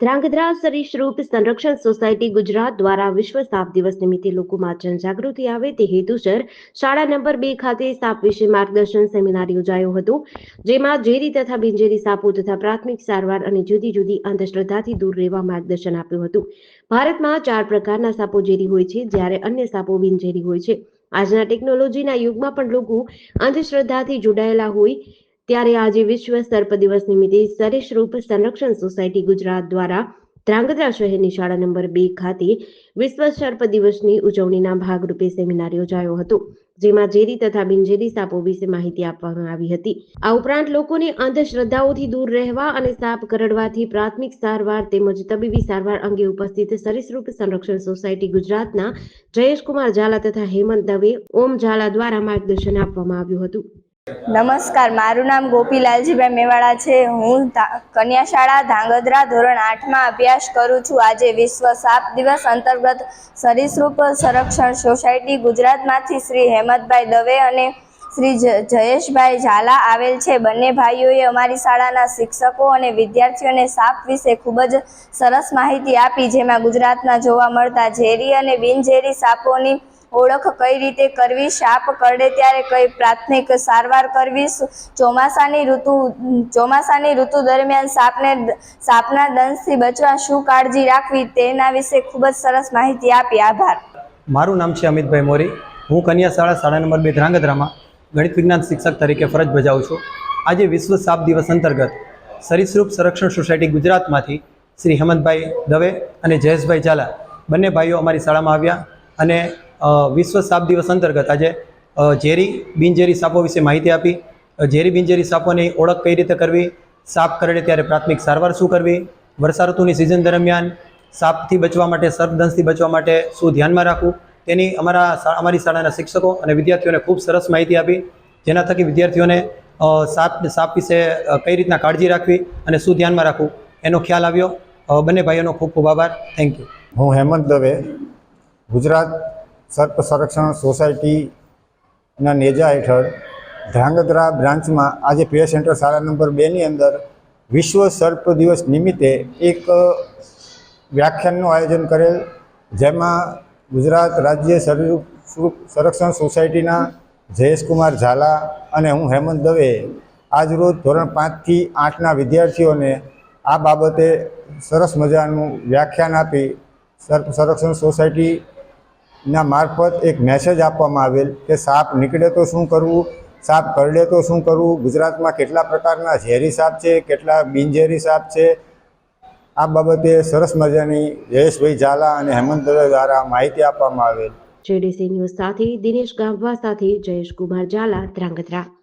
ધ્રાંગધ્રા સરીસૃપ સંરક્ષણ સોસાયટી ગુજરાત દ્વારા વિશ્વ સાપ દિવસ નિમિત્તે લોકોમાં જનજાગૃતિ આવે તે હેતુસર શાળા નંબર બે ખાતે સાપ વિશે માર્ગદર્શન સેમિનાર યોજાયો હતો, જેમાં ઝેરી તથા બિનઝેરી સાપો તથા પ્રાથમિક સારવાર અને જુદી જુદી અંધશ્રદ્ધાથી દૂર રહેવા માર્ગદર્શન આપ્યું હતું. ભારતમાં ચાર પ્રકારના સાપો ઝેરી હોય છે, જ્યારે અન્ય સાપો બિનઝેરી હોય છે. આજના ટેકનોલોજીના યુગમાં પણ લોકો અંધશ્રદ્ધાથી જોડાયેલા હોય ત્યારે આજે વિશ્વ સર્પ દિવસ નિમિત્તે સરીસૃપ સંરક્ષણ સોસાયટી ગુજરાત દ્વારા ધ્રાંગધ્રા શહેરની શાળા નંબર બે ખાતે વિશ્વ સર્પ દિવસની ઉજવણીના ભાગરૂપે સેમિનાર યોજાયો હતો, જેમાં ઝેરી તથા બિનઝેરી સાપો વિશે માહિતી આપવામાં આવી હતી. આ ઉપરાંત લોકોને અંધશ્રદ્ધાઓથી દૂર રહેવા અને સાપ કરડવાથી પ્રાથમિક સારવાર તેમજ તબીબી સારવાર અંગે ઉપસ્થિત સરીસૃપ સંરક્ષણ સોસાયટી ગુજરાતના જયેશકુમાર ઝાલા તથા હેમંત દવે ઓમ ઝાલા દ્વારા માર્ગદર્શન આપવામાં આવ્યું હતું. નમસ્કાર, મારું નામ ગોપીલાલજીભાઈ મેવાડા છે. હું કન્યાશાળા કન્યા શાળા ધાંગધ્રા ધોરણ આઠમાં અભ્યાસ કરું છું. આજે વિશ્વ સાપ દિવસ અંતર્ગત સરીસૃપ સંરક્ષણ સોસાયટી ગુજરાતમાંથી શ્રી હેમંતભાઈ દવે અને શ્રી જયેશભાઈ ઝાલા આવેલ છે. બંને ભાઈઓએ અમારી શાળાના શિક્ષકો અને વિદ્યાર્થીઓને સાપ વિશે ખૂબ જ સરસ માહિતી આપી, જેમાં ગુજરાતમાં જોવા મળતા ઝેરી અને બિનઝેરી સાપોની ઓળખ કઈ રીતે કરવી સાપ કરડે ત્યારે કઈ પ્રાથમિક સારવાર કરવી ચોમાસાની ઋતુ ચોમાસાની ઋતુ દરમિયાન સાપને સાપના દંશથી બચવા શું કાળજી રાખવી તેના વિશે ખૂબ જ સરસ માહિતી આપી. આભાર. મારું નામ છે અમિતભાઈ મોરી. હું કન્યા શાળા શાળા નંબર બે ધ્રાંગધ્રામાં ગણિત વિજ્ઞાન શિક્ષક તરીકે ફરજ બજાવું છું. આજે વિશ્વ સાપ દિવસ અંતર્ગત સરીસૃપ સંરક્ષણ સોસાયટી ગુજરાતમાંથી શ્રી હેમંતભાઈ દવે અને જયેશભાઈ ઝાલા બંને ભાઈઓ અમારી શાળામાં આવ્યા અને વિશ્વ સાપ દિવસ અંતર્ગત આજે ઝેરી બિનઝેરી સાપો વિશે માહિતી આપી. ઝેરી બિનઝેરી સાપોની ઓળખ કઈ રીતે કરવી? સાપ કરડે ત્યારે પ્રાથમિક સારવાર શું કરવી? વર્ષા ઋતુની સિઝન દરમિયાન સાપથી બચવા માટે, સર્પદંશથી બચવા માટે શું ધ્યાનમાં રાખવું? તેની અમારા અમારી શાળાના શિક્ષકો અને વિદ્યાર્થીઓને ખૂબ સરસ માહિતી આપી. જેના થકી વિદ્યાર્થીઓને સાપ સાપ વિશે કઈ રીતના કાળજી રાખવી અને શું ધ્યાનમાં રાખવું? એનો ખ્યાલ આવ્યો. બંને ભાઈઓનો ખૂબ ખૂબ આભાર. થેન્ક યુ હું હેમંત દવે, ગુજરાત સર્પ સંરક્ષણ સોસાયટીના નેજા હેઠળ ધ્રાંગધ્રા બ્રાન્ચમાં આજે પીએસ સેન્ટર શાળા નંબર બેની અંદર વિશ્વ સર્પ દિવસ નિમિત્તે એક વ્યાખ્યાનનું આયોજન કરેલ, જેમાં ગુજરાત રાજ્ય સંરક્ષણ સોસાયટીના જયેશકુમાર ઝાલા અને હું, હેમંત દવે આજરોજ ધોરણ પાંચથી આઠના વિદ્યાર્થીઓને આ બાબતે સરસ મજાનું વ્યાખ્યાન આપી સર્પ સંરક્ષણ સોસાયટીના મારફત એક મેસેજ આપવામાં આવેલ કે સાપ નીકળે તો શું કરવું? સાપ કરડે તો શું કરવું? ગુજરાતમાં કેટલા પ્રકારના ઝેરી સાપ છે? કેટલા બિનઝેરી સાપ છે? આ બાબતે સરસ મજાની જયેશભાઈ ઝાલા અને હેમંત દ્વારા માહિતી આપવામાં આવેલ. જેડીસી ન્યૂઝ સાથે દિનેશ ગામવા સાથે જયેશ કુમાર ઝાલા ધ્રાંગધ્રા.